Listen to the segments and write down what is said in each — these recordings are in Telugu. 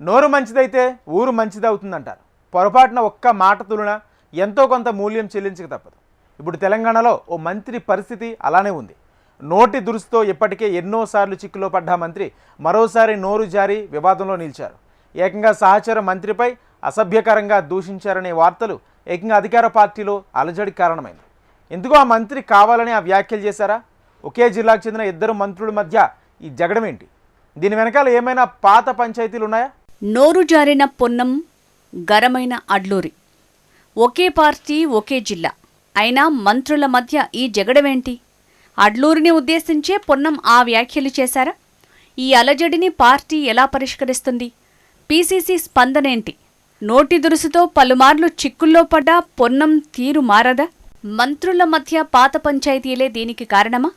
నోరు మంచిదైతే ఊరు మంచిదవుతుందంటారు. పొరపాటున ఒక్క మాట తులన ఎంతో కొంత మూల్యం చెల్లించక తప్పదు. ఇప్పుడు తెలంగాణలో ఓ మంత్రి పరిస్థితి అలానే ఉంది. నోటి దురుసుతో ఇప్పటికే ఎన్నోసార్లు చిక్కులో పడ్డ మంత్రి మరోసారి నోరు జారి వివాదంలో నిలిచారు. ఏకంగా సహచర మంత్రిపై అసభ్యకరంగా దూషించారనే వార్తలు ఏకంగా అధికార పార్టీలో అలజడి కారణమైంది. ఎందుకు ఆ మంత్రి కావాలని ఆ వ్యాఖ్యలు చేశారా? ఒకే జిల్లాకు చెందిన ఇద్దరు మంత్రుల మధ్య ఈ జగడం ఏంటి దీని వెనకాల ఏమైనా పాత పంచాయతీలు ఉన్నాయా? నోరు జారిన పొన్నం గరమైన అడ్లూరి. ఒకే పార్టీ ఒకే జిల్లా. అయినా మంత్రుల మధ్య ఈ జగడమేంటి అడ్లూరిని ఉద్దేశించే పొన్నం ఆ వ్యాఖ్యలు చేశారా? ఈ అలజడిని పార్టీ ఎలా పరిష్కరిస్తుంది? పీసీసీ స్పందనేంటి? నోటి దురుసుతో పలుమార్లు చిక్కుల్లో పడ్డ పొన్నం తీరు మారదా? మంత్రుల మధ్య పాత పంచాయతీలే దీనికి కారణమా?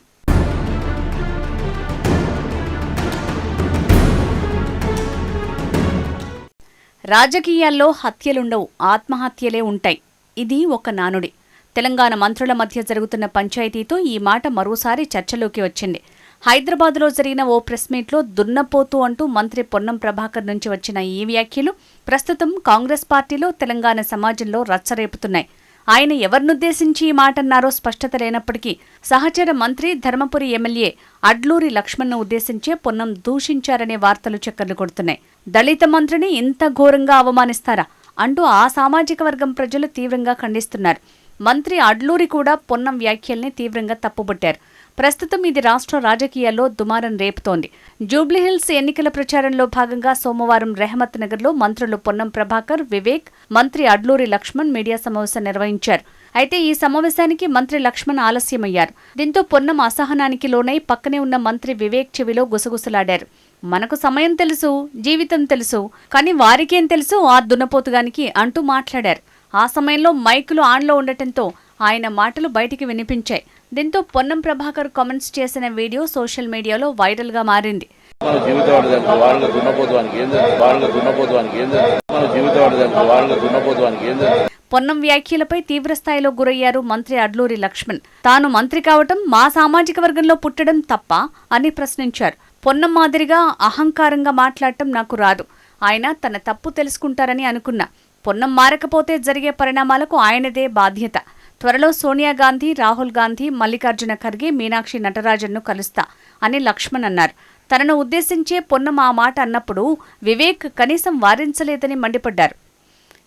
రాజకీయాల్లో హత్యలుండవు ఆత్మహత్యలే ఉంటాయి. ఇది ఒక నానుడి. తెలంగాణ మంత్రుల మధ్య జరుగుతున్న పంచాయతీతో ఈ మాట మరోసారి చర్చలోకి వచ్చింది. హైదరాబాద్లో జరిగిన ఓ ప్రెస్ మీట్లో దున్నపోతు అంటూ మంత్రి పొన్నం ప్రభాకర్ నుంచి వచ్చిన ఈ వ్యాఖ్యలు ప్రస్తుతం కాంగ్రెస్ పార్టీలో తెలంగాణ సమాజంలో రచ్చరేపుతున్నాయి. ఆయన ఎవరినుద్దేశించి ఈ మాటన్నారో స్పష్టత లేనప్పటికీ సహచర మంత్రి ధర్మపురి ఎమ్మెల్యే అడ్లూరి లక్ష్మణ్ను ఉద్దేశించే పొన్నం దూషించారనే వార్తలు చక్కర్లు కొడుతున్నాయి. దళిత మంత్రిని ఇంత ఘోరంగా అవమానిస్తారా? అంటూ ఆ సామాజిక వర్గం ప్రజలు తీవ్రంగా ఖండిస్తున్నారు. మంత్రి అడ్లూరి కూడా పొన్నం వ్యాఖ్యల్ని తీవ్రంగా తప్పుబట్టారు. ప్రస్తుతం ఇది రాష్ట్ర రాజకీయాల్లో దుమారం రేపుతోంది. జూబ్లీహిల్స్ ఎన్నికల ప్రచారంలో భాగంగా సోమవారం రెహమత్ నగర్లో మంత్రులు పొన్నం ప్రభాకర్ వివేక్ మంత్రి అడ్లూరి లక్ష్మణ్ మీడియా సమావేశం నిర్వహించారు. అయితే ఈ సమావేశానికి మంత్రి లక్ష్మణ్ ఆలస్యమయ్యారు. దీంతో పొన్నం అసహనానికి లోనై పక్కనే ఉన్న మంత్రి వివేక్ చెవిలో గుసగుసలాడారు. మనకు సమయం తెలుసు జీవితం తెలుసు కానీ వారికేం తెలుసు? ఆ దున్నపోతుగానికి అంటూ మాట్లాడారు. ఆ సమయంలో మైకులు ఆన్లో ఉండటంతో ఆయన మాటలు బయటికి వినిపించాయి. దీంతో పొన్నం ప్రభాకర్ కామెంట్స్ చేసిన వీడియో సోషల్ మీడియాలో వైరల్గా మారింది. మన జీవితం ఆడదానికి వాళ్ళ దున్నపోతానికి ఏం తెలుసు? వాళ్ళ దున్నపోతానికి ఏం తెలుసు? మన జీవితం ఆడదానికి వాళ్ళ దున్నపోతానికి ఏం తెలుసు? పొన్నం వ్యాఖ్యలపై తీవ్రస్థాయిలో గురయ్యారు మంత్రి అడ్లూరి లక్ష్మణ్. తాను మంత్రి కావటం మా సామాజిక వర్గంలో పుట్టడం తప్ప అని ప్రశ్నించారు. పొన్నం మాదిరిగా అహంకారంగా మాట్లాడటం నాకు రాదు. ఆయన తన తప్పు తెలుసుకుంటారని అనుకున్నా. పొన్నం మారకపోతే జరిగే పరిణామాలకు ఆయనదే బాధ్యత. త్వరలో సోనియా గాంధీ రాహుల్ గాంధీ మల్లికార్జున ఖర్గే మీనాక్షి నటరాజన్ను కలుస్తా అని లక్ష్మణ్ అన్నారు. తనను ఉద్దేశించే పొన్నం ఆ మాట అన్నప్పుడు వివేక్ కనీసం వారించలేదని మండిపడ్డారు.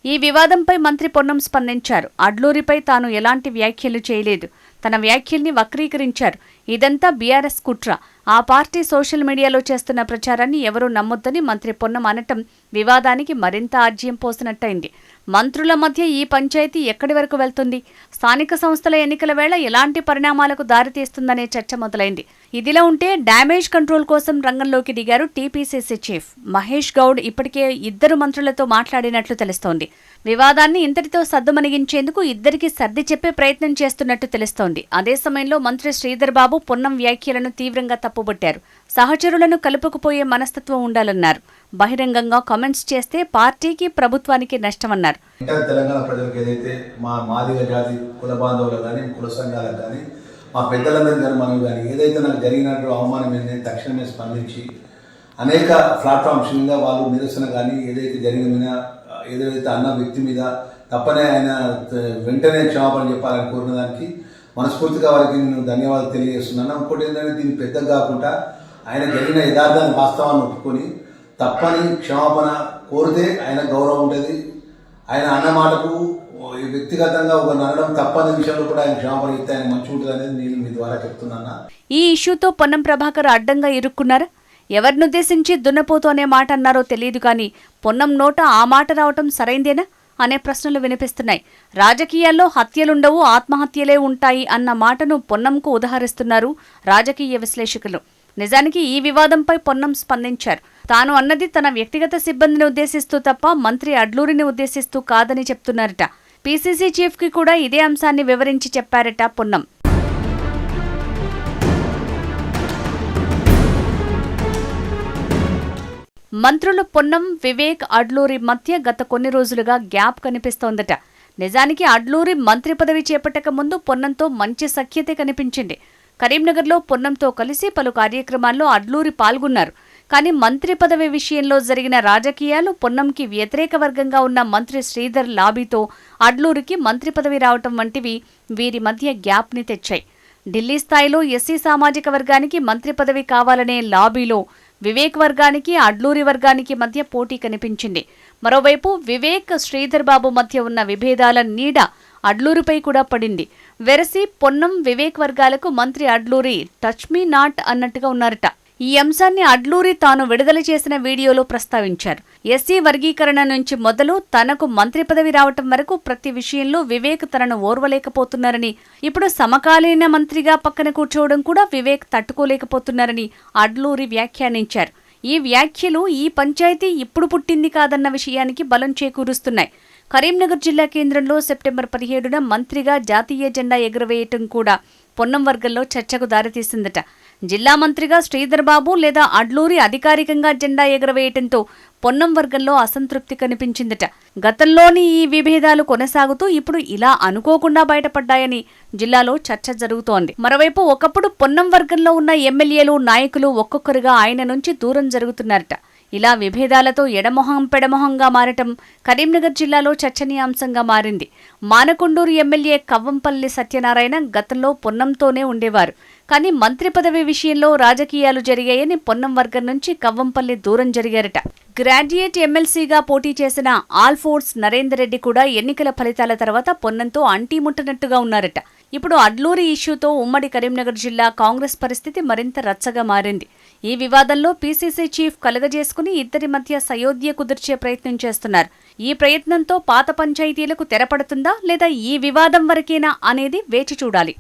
ఈ వివాదంపై మంత్రి పొన్నం స్పందించారు. అడ్లూరిపై తాను ఎలాంటి వ్యాఖ్యలు చేయలేదు. తన వ్యాఖ్యల్ని వక్రీకరించారు. ఇదంతా బీఆర్ఎస్ కుట్ర. ఆ పార్టీ సోషల్ మీడియాలో చేస్తున్న ప్రచారాన్ని ఎవరూ నమ్మొద్దని మంత్రి పొన్నం అనటం వివాదానికి మరింత ఆజ్యం పోసినట్టయింది. మంత్రుల మధ్య ఈ పంచాయతీ ఎక్కడి వరకు వెళ్తుంది? స్థానిక సంస్థల ఎన్నికల వేళ ఎలాంటి పరిణామాలకు దారితీస్తుందనే చర్చ మొదలైంది. ఇదిలా ఉంటే డ్యామేజ్ కంట్రోల్ కోసం రంగంలోకి దిగారు టీపీసీసీ చీఫ్. మహేష్ గౌడ్ ఇప్పటికే ఇద్దరు మంత్రులతో మాట్లాడినట్లు తెలుస్తోంది. వివాదాన్ని ఇంతటితో సద్దుమణిగించేందుకు ఇద్దరికి సర్ది చెప్పే ప్రయత్నం చేస్తున్నట్టు తెలుస్తోంది. అదే సమయంలో మంత్రి శ్రీధర్ బాబు పొన్నం వ్యాఖ్యలను తీవ్రంగా తప్పుబట్టారు సహచరులను కలుపుకుపోయే మనస్తత్వం ఉండాలన్నారు. బహిరంగంగా కామెంట్స్ చేస్తే పార్టీకి ప్రభుత్వానికి నష్టమన్నారు. తెలంగాణ ప్రజలకు ఏదైతే మా మాదిగ జాతి కుల బాంధవులకు కానీ కుల సంఘాలకు కానీ మా పెద్దలందరికీ మనం కానీ ఏదైతే నాకు జరిగినట్టు అవమానం ఏంటంటే తక్షణమే స్పందించి అనేక ప్లాట్ఫామ్స్ మీద వాళ్ళు నిరసన కానీ ఏదైతే జరిగిన ఏదైతే అన్న వ్యక్తి మీద తప్పనే ఆయన వెంటనే క్షమాపణ చెప్పాలని కోరిన దానికి మనస్ఫూర్తిగా వారికి నేను ధన్యవాదాలు తెలియజేస్తున్నాను. ఇంకోటి ఏంటంటే దీన్ని పెద్ద కాకుండా ఆయన జరిగిన యథార్థాన్ని వాస్తవాన్ని ఒప్పుకొని తప్పని క్షమాపణ కోరితే ఆయన గౌరవం ఉంటుంది. ఆయన అన్న మాటకు వ్యక్తిగతంగా ఒక నడడం తప్పని విషయంలో కూడా ఆయన క్షమాపణ ఇస్తే ఆయన మంచి ఉంటుంది అనేది నేను మీ ద్వారా చెప్తున్నాను. ఈ ఇష్యూతో పొన్నం ప్రభాకర్ అడ్డంగా ఇరుక్కున్నారు? ఎవరినుద్దేశించి దున్నపోతు అనే మాట అన్నారో తెలియదు కానీ పొన్నం నోట ఆ మాట రావటం సరైందేనా? అనే ప్రశ్నలు వినిపిస్తున్నాయి. రాజకీయాల్లో హత్యలుండవు ఆత్మహత్యలే ఉంటాయి అన్న మాటను పొన్నంకు ఉదహరిస్తున్నారు రాజకీయ విశ్లేషకులు. నిజానికి ఈ వివాదంపై పొన్నం స్పందించారు. తాను అన్నది తన వ్యక్తిగత సిబ్బందిని ఉద్దేశిస్తూ తప్ప మంత్రి అడ్లూరిని ఉద్దేశిస్తూ కాదని చెప్తున్నారట. పీసీసీ చీఫ్కి కూడా ఇదే అంశాన్ని వివరించి చెప్పారట పొన్నం. మంత్రులు పొన్నం వివేక్ అడ్లూరి మధ్య గత కొన్ని రోజులుగా గ్యాప్ కనిపిస్తోందట. నిజానికి అడ్లూరి మంత్రి పదవి చేపట్టక ముందు పొన్నంతో మంచి సఖ్యతే కనిపించింది. కరీంనగర్లో పొన్నంతో కలిసి పలు కార్యక్రమాల్లో అడ్లూరి పాల్గొన్నారు. కానీ మంత్రి పదవి విషయంలో జరిగిన రాజకీయాలు పొన్నంకి వ్యతిరేక వర్గంగా ఉన్న మంత్రి శ్రీధర్ లాబీతో అడ్లూరికి మంత్రి పదవి రావటం వంటివి వీరి మధ్య గ్యాప్ని తెచ్చాయి. ఢిల్లీ స్థాయిలో ఎస్సీ సామాజిక వర్గానికి మంత్రి పదవి కావాలనే లాబీలో వివేక్ వర్గానికి అడ్లూరి వర్గానికి మధ్య పోటీ కనిపించింది. మరోవైపు వివేక్ శ్రీధర్ బాబు మధ్య ఉన్న విభేదాల నీడ అడ్లూరిపై కూడా పడింది. వెరసి పొన్నం వివేక్ వర్గాలకు మంత్రి అడ్లూరి టచ్ మీ నాట్ అన్నట్టుగా ఉన్నారట. ఈ అంశాన్ని అడ్లూరి తాను విడుదల చేసిన వీడియోలో ప్రస్తావించారు. ఎస్సీ వర్గీకరణ నుంచి మొదలు తనకు మంత్రి పదవి రావటం వరకు ప్రతి విషయంలో వివేక్ తనను ఓర్వలేకపోతున్నారని ఇప్పుడు సమకాలీన మంత్రిగా పక్కన కూర్చోవడం కూడా వివేక్ తట్టుకోలేకపోతున్నారని అడ్లూరి వ్యాఖ్యానించారు. ఈ వ్యాఖ్యలు ఈ పంచాయతీ ఇప్పుడు పుట్టింది కాదన్న విషయానికి బలం చేకూరుస్తున్నాయి. కరీంనగర్ జిల్లా కేంద్రంలో సెప్టెంబర్ పదిహేడున మంత్రిగా జాతీయ జెండా ఎగురవేయటం కూడా పొన్నం వర్గంలో చర్చకు దారితీసిందట. జిల్లా మంత్రిగా శ్రీధర్ బాబు లేదా అడ్లూరి అధికారికంగా జెండా ఎగురవేయటంతో పొన్నం వర్గంలో అసంతృప్తి కనిపించిందట. గతంలోని ఈ విభేదాలు కొనసాగుతూ ఇప్పుడు ఇలా అనుకోకుండా బయటపడ్డాయని జిల్లాలో చర్చ జరుగుతోంది. మరోవైపు ఒకప్పుడు పొన్నం వర్గంలో ఉన్న ఎమ్మెల్యేలు నాయకులు ఒక్కొక్కరుగా ఆయన నుంచి దూరం జరుగుతున్నారట. ఇలా విభేదాలతో ఎడమొహం పెడమొహంగా మారటం కరీంనగర్ జిల్లాలో చర్చనీయాంశంగా మారింది. మానకొండూరు ఎమ్మెల్యే కవ్వంపల్లి సత్యనారాయణ గతంలో పొన్నంతోనే ఉండేవారు. కానీ మంత్రి పదవి విషయంలో రాజకీయాలు జరిగాయని పొన్నం వర్గం నుంచి కవ్వంపల్లి దూరం జరిగారట. గ్రాడ్యుయేట్ ఎమ్మెల్సీగా పోటీ చేసిన ఆల్ఫోర్స్ నరేందర్ రెడ్డి కూడా ఎన్నికల ఫలితాల తర్వాత పొన్నంతో అంటీముట్టనట్టుగా ఉన్నారట. ఇప్పుడు అడ్లూరి ఇష్యూతో ఉమ్మడి కరీంనగర్ జిల్లా కాంగ్రెస్ పరిస్థితి మరింత రచ్చగా మారింది. ఈ వివాదంలో పీసీసీ చీఫ్ కలగజేసుకుని ఇద్దరి మధ్య సయోధ్య కుదిర్చే ప్రయత్నం చేస్తున్నారు. ఈ ప్రయత్నంతో పాత పంచాయతీలకు తెరపడుతుందా లేదా ఈ వివాదం వరకేనా అనేది వేచి చూడాలి.